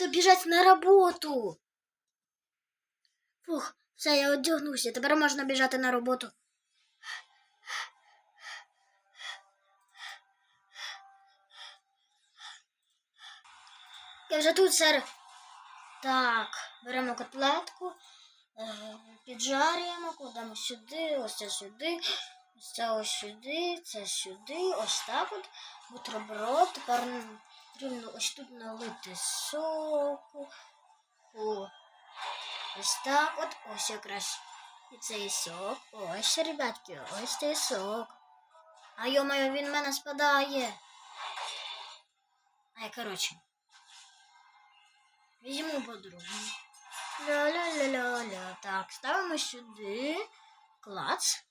Надо бежать на работу. Фух, все, я одягнувся. Тепер можна біжати на роботу. Я вже тут, сер. Так, беремо котлетку, е, піджарюємо, кладемо сюди, ось це сюди, ось це ось сюди, це сюди, ось так от. Бутерброд. Тепер потрібно ось тут налити соку. О, ось так от, ось якраз і цей сок. Ось, ребятки, ось цей сок. А йомаю, він в мене спадає. Ай, коротше. Візьму по-другому. Ля-ля-ля-ля-ля. Так, ставимо сюди. Клац.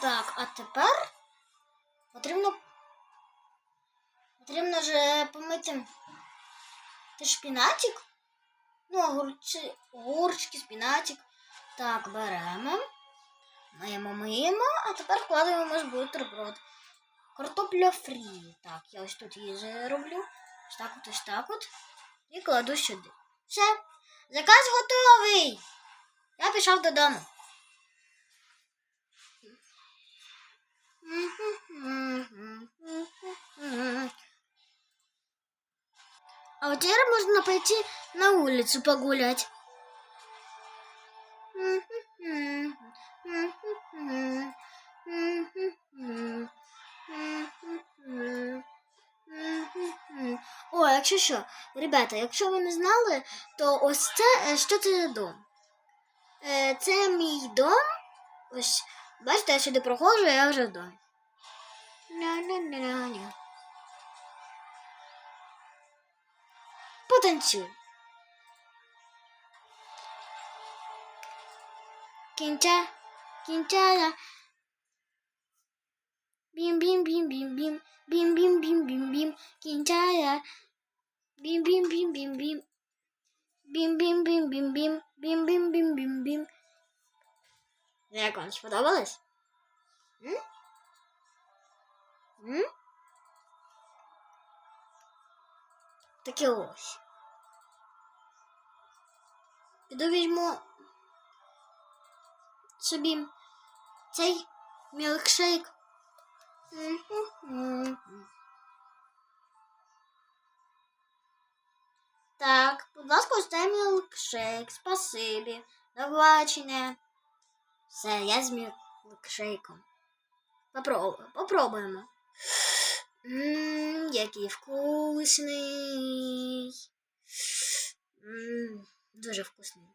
Так, а тепер Потрібно же помити шпінатик. Ну, огурці, огурчики, спінатик. Так, беремо. Миємо, миємо, а тепер вкладаємо бутерброд. Картопля фрі. Так, я ось тут її зроблю. Ось так от, ось так от. І кладу сюди. Все. Заказ готовий. Я пішов додому. А вот теперь можно пойти на улицу погулять. О, якщо що, ребята, якщо ви не знали, то ось це е, що це за дом? Е, Це мій дом. Ось, бачите, я сюди проходжу, я вже в домі. Ля-ля-ля-ля. Потанцюй. Кінча, кінча. Бім-бім-бім-бім-бім. Бім-бім-бім-бім-бім. Кінчая. Бім-бім-бім-бім-бім. Бім-бім-бім-бім-бім. Бім-бім-бім-бім-бім. Як вам сподобалось? М? М? Таке ось. Піду візьму собі цей мілкшейк. Так, будь ласка, цей мілкшейк. Спасибі. До побачення. Все, я з мілкшейком. Попробуємо. Попробуємо. Ммм, який вкусний. Ммм, дуже вкусний.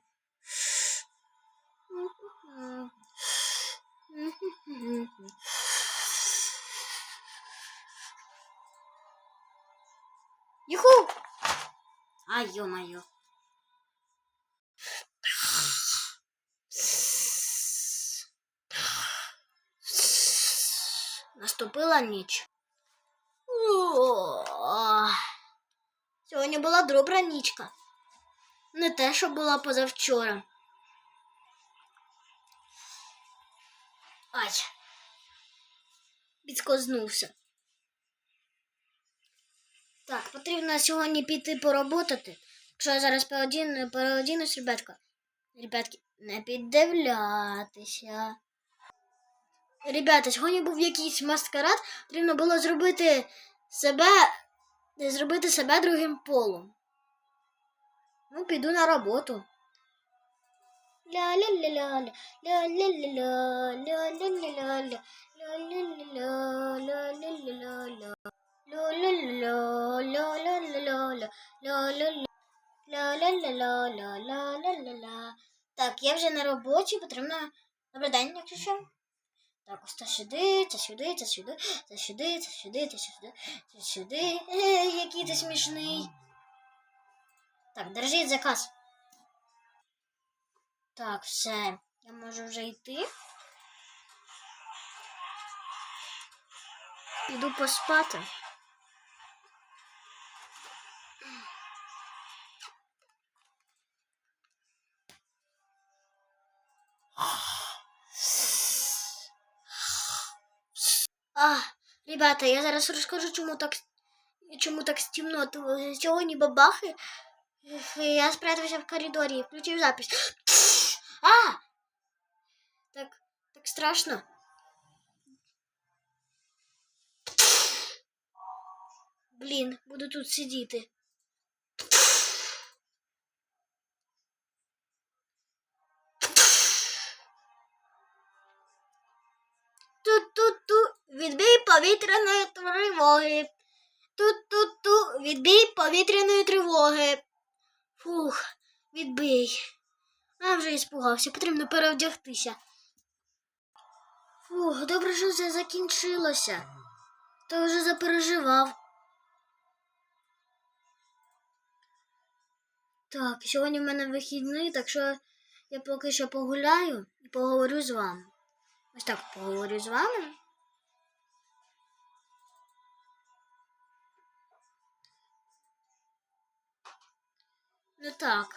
Юху! Ай, ё-моё. Наступила ніч. О, Сьогодні була добра нічка. Не те, що була позавчора. Ай. Підскознувся. Так, потрібно сьогодні піти поработати. Якщо я зараз переодіну, переодінусь, ребятка. Ребятки, не піддивлятися. Ребята, сьогодні був якийсь маскарад, потрібно було зробити себе, зробити себе другим полом. Ну, піду на роботу. Так, я вже на роботі, потрібно Добрий якщо що. Так, ось це сюди, це сюди, це сюди, це сюди, це сюди, це сюди, це сюди. Е, який ти смішний. Так, держіть заказ. Так, все. Я можу вже йти. Піду поспати. А, ребята, я зараз розкажу, чому так чому так стемно? То Сьогодні бабахи. Я спрятався в коридорі і включив запись. А! Так, так страшно. Блін, буду тут сидіти. Ту-ту-ту, відбій повітряної тривоги. Ту-ту-ту, відбій повітряної тривоги. Фух, відбій. А вже іспугався, потрібно перевдягтися. Фух, добре, що це закінчилося. То вже запереживав. Так, сьогодні в мене вихідний, так що я поки що погуляю і поговорю з вами. Ось так поговорю з вами. Ну так,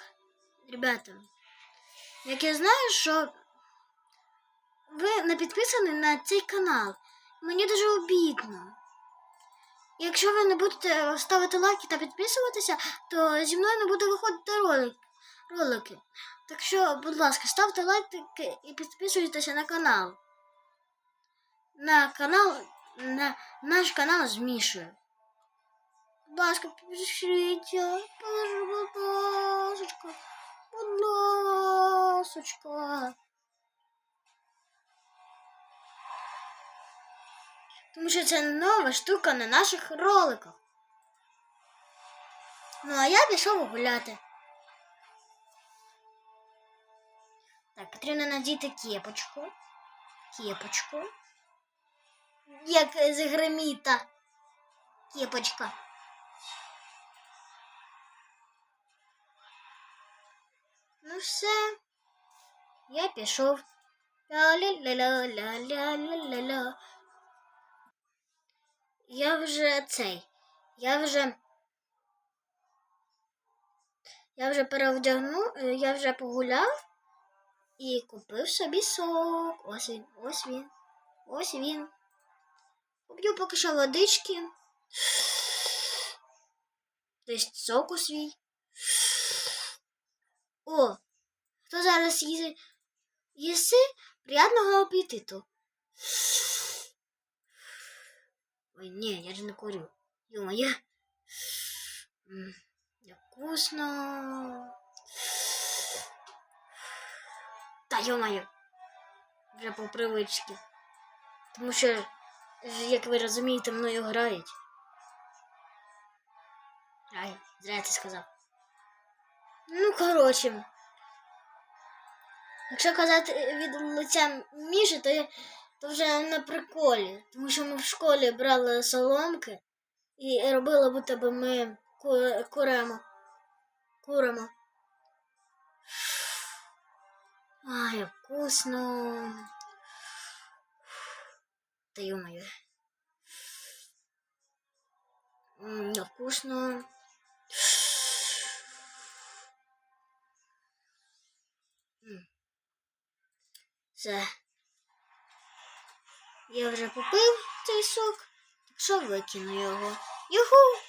ребята, як я знаю, що ви не підписані на цей канал. Мені дуже обідно. Якщо ви не будете ставити лайки та підписуватися, то зі мною не буде виходити ролик, ролики. Так що, будь ласка, ставте лайки і підписуйтеся на канал. На канал, на наш канал з Мішою. Будь ласка, підпишіть, будь ласочка, будь ласочка. Тому що це нова штука на наших роликах. Ну, а я пішов гуляти. Так, потрібно надіти кепочку. Кепочку. Як з громіта. Кепочка. Ну все. Я пішов. Ля-ля-ля-ля-ля-ля-ля-ля. Я вже цей. Я вже. Я вже перевдягну, е, я вже погуляв і купив собі сок. Ось він, ось він, ось він. Куплю поки що водички. Десь соку свій. О, хто зараз їси? Їси приятного апетиту. Ой, не, я же не курю. Ё-моё. М, Як вкусно. Та ё-моё. Вже по привичці. Тому що, ж, як ви розумієте, мною грають. Ай, зря я це сказав. Ну, коротше. Якщо казати від лиця Міші, то, то вже на приколі. Тому що ми в школі брали соломки і робили, будто би ми ку- куримо. Ай, як вкусно. Та ё-моё. М, Як вкусно. Все. Я вже попив цей сок, так що викину його. Юху!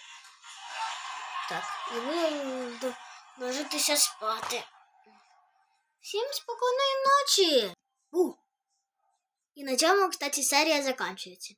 Так, і буду ложитися спати. Всім спокійної ночі! У! І на цьому, кстати, серія закінчується.